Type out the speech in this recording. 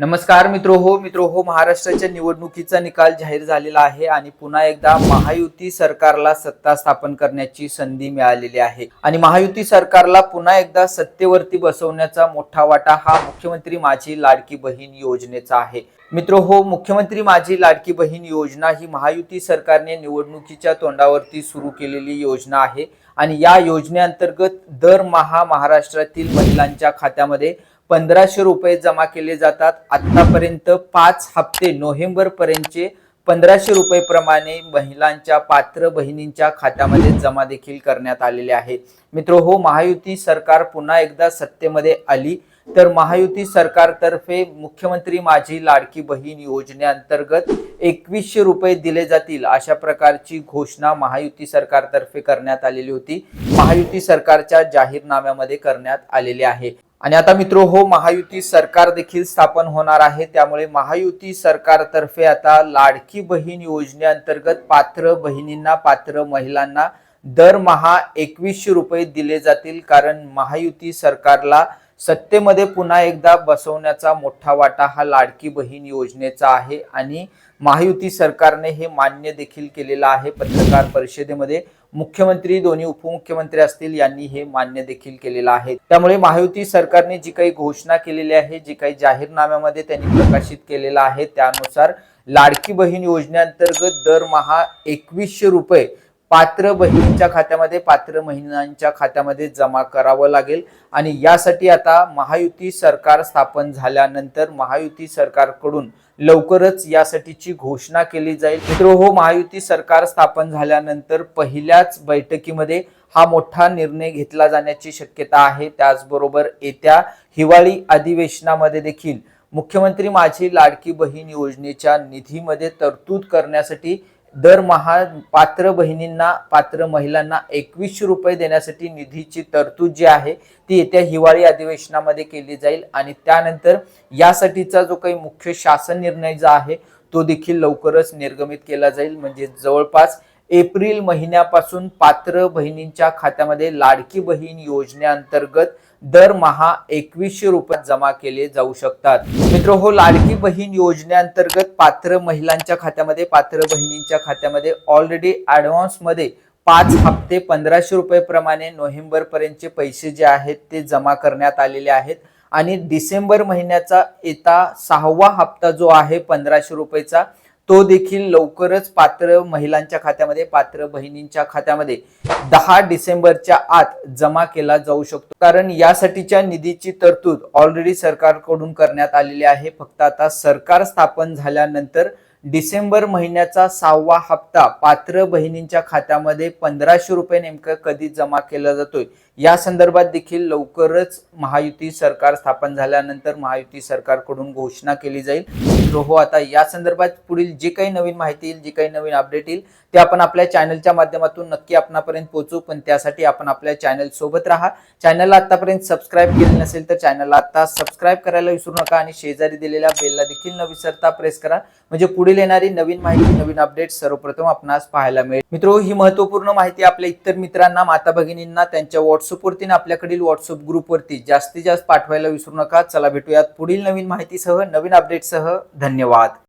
नमस्कार मित्रो हो मित्रो हो महाराष्ट्राच्या निवडणुकीचा निकाल जाहीर झालेला आहे आणि पुन्हा एकदा महायुती सरकारला सत्ता स्थापन करण्याची संधी मिळालेली आहे. आणि महायुती सरकारला पुन्हा एकदा सत्तेवरती बसवण्याचा मोठा वाटा हा मुख्यमंत्री माझी लाडकी बहीण योजनेचा आहे. मित्रो हो मुख्यमंत्री माझी लाडकी बहीण योजना ही महायुती सरकारने निवडणुकीच्या तोंडावरती सुरू केलेली योजना आहे. आणि या योजनेअंतर्गत दरमहा महाराष्ट्रातील महिलांच्या खात्यामध्ये पंधराशे रुपये जमा केले जातात. आतापर्यंत पाच हप्ते नोव्हेंबर पर्यंतचे पंधराशे रुपये प्रमाणे महिलांच्या पात्र बहिणींच्या खात्यामध्ये जमा देखील करण्यात आलेले आहे. मित्र हो महायुती सरकार पुन्हा एकदा सत्तेमध्ये आली. तर महायुती सरकारतर्फे मुख्यमंत्री माझी लाडकी बहीण योजनेअंतर्गत एकवीसशे रुपये दिले जातील अशा प्रकारची घोषणा महायुती सरकारतर्फे करण्यात आलेली होती. महायुती सरकारच्या जाहीरनाम्यामध्ये करण्यात आलेली आहे. आणि आता मित्रो हो महायुती सरकार देखील स्थापन होणार आहे. त्यामुळे महायुती सरकारतर्फे आता लाडकी बहीण योजनेअंतर्गत पात्र बहिणींना पात्र महिलांना दरमहा एकवीसशे रुपये दिले जातील. कारण महायुती सरकारला सत्तेमध्ये पुन्हा एकदा बसवण्याचा मोठा वाटा हा लाडकी बहीण योजनेचा आहे आणि महायुती सरकारने हे मान्य देखील केलेलं आहे. पत्रकार परिषदेमध्ये मुख्यमंत्री दोन्ही उपमुख्यमंत्री असतील यांनी हे मान्य देखील केलेलं आहे. त्यामुळे महायुती सरकारने जी काही घोषणा केलेली आहे जी काही जाहीरनाम्यामध्ये त्यांनी प्रकाशित केलेलं आहे त्यानुसार लाडकी बहीण योजनेअंतर्गत दरमहा एकवीसशे रुपये पात्र बहिणींच्या खात्यामध्ये पात्र महिलांच्या खात्यामध्ये जमा करावं लागेल. आणि यासाठी आता महायुती सरकार स्थापन झाल्यानंतर महायुती सरकारकडून लवकरच यासाठीची घोषणा केली जाईल. मित्र हो महायुती सरकार स्थापन झाल्यानंतर पहिल्याच बैठकीमध्ये हा मोठा निर्णय घेतला जाण्याची शक्यता आहे. त्याचबरोबर येत्या हिवाळी अधिवेशनामध्ये देखील मुख्यमंत्री माझी लाडकी बहीण योजनेच्या निधीमध्ये तरतूद करण्यासाठी दरमहा पात्र बहिणींना पात्र महिलांना एकवीसशे रुपये देण्यासाठी निधीची तरतूद जी आहे ती येत्या हिवाळी अधिवेशनामध्ये केली जाईल आणि त्यानंतर यासाठीचा जो काही मुख्य शासन निर्णय जो आहे तो देखील लवकरच निर्गमित केला जाईल. म्हणजे जवळपास एप्रिल महिन्यापासून पात्र बहिणींच्या खात्यामध्ये लाडकी बहीण योजनेअंतर्गत दरमहा एकवीसशे रुपये जमा केले जाऊ शकतात. मित्र हो लाडकी बहीण योजनेअंतर्गत पात्र महिलांच्या खात्यामध्ये पात्र बहिणींच्या खात्यामध्ये ऑलरेडी ॲडव्हान्समध्ये पाच हप्ते पंधराशे रुपये प्रमाणे नोव्हेंबर पर्यंतचे पैसे जे आहेत ते जमा करण्यात आलेले आहेत. आणि डिसेंबर महिन्याचा येता सहावा हप्ता जो आहे पंधराशे रुपयेचा तो देखील लवकरच पात्र महिलांच्या खात्यामध्ये पात्र बहिणींच्या खात्यामध्ये दहा डिसेंबरच्या आत जमा केला जाऊ शकतो. कारण यासाठीच्या निधीची तरतूद ऑलरेडी सरकारकडून करण्यात आलेली आहे. फक्त आता सरकार स्थापन झाल्यानंतर डिसेंबर महिन्याचा सहावा हप्ता पात्र बहिणींच्या खात्यामध्ये पंधराशे रुपये नेमकं कधी जमा केला जातोय या संदर्भात देखील लवकरच महायुती सरकार स्थापन झाल्यानंतर महायुती सरकारकडून घोषणा केली जाईल. हो आता या संदर्भात पुढील जे काही नवीन माहिती येईल जी काही नवीन अपडेट येईल ते आपण आपल्या चॅनलच्या माध्यमातून नक्की आपणापर्यंत पोहोचू. पण त्यासाठी आपण आपल्या चॅनल सोबत राहा. चॅनलला आतापर्यंत सबस्क्राईब केले नसेल तर चॅनलला आता सबस्क्राईब करायला विसरू नका आणि शेजारी दिलेल्या बेलला देखील न विसरता प्रेस करा. म्हणजे पुढील येणारी नवीन माहिती नवीन अपडेट सर्वप्रथम आपणास पाहायला मिळेल. मित्रो ही महत्त्वपूर्ण माहिती आपल्या इतर मित्रांना माता भगिनींना त्यांच्या व्हॉट्सअपवरती आणि आपल्याकडील व्हॉट्सअप ग्रुपवरती जास्तीत जास्त पाठवायला विसरू नका. चला भेटूयात पुढील नवीन माहितीसह नवीन अपडेटसह धन्यवाद.